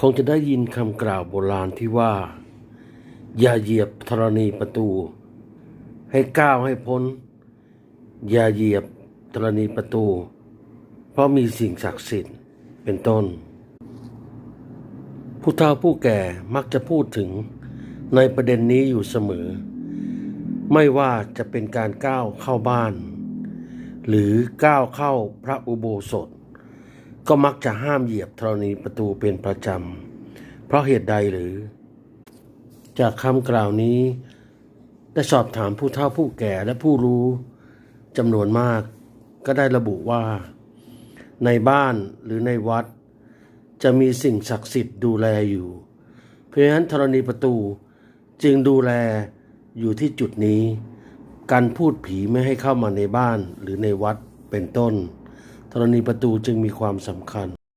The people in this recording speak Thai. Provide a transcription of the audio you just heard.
คงจะได้ยินคำกล่าวโบราณที่ว่า อย่าเหยียบธรณีประตู ให้ก้าวให้พ้น อย่าเหยียบธรณีประตู เพราะมีสิ่งศักดิ์สิทธิ์เป็นต้น ผู้เฒ่าผู้แก่มักจะพูดถึงในประเด็นนี้อยู่เสมอ ไม่ว่าจะเป็นการก้าวเข้าบ้าน หรือก้าวเข้าพระอุโบสถ ก็มักจะห้ามเหยียบธรณีประตูเป็นประจำ เพราะเหตุใดหรือ จากคำกล่าวนี้ได้สอบถามผู้เฒ่าผู้แก่และผู้รู้จำนวนมาก ก็ได้ระบุว่า ในบ้านหรือในวัด จะมีสิ่งศักดิ์สิทธิ์ดูแลอยู่ เพราะฉะนั้นธรณีประตูจึงดูแลอยู่ที่จุดนี้ การพูดผีไม่ให้เข้ามาในบ้านหรือในวัดเป็นต้น ธรณีประตูจึงมีความสำคัญ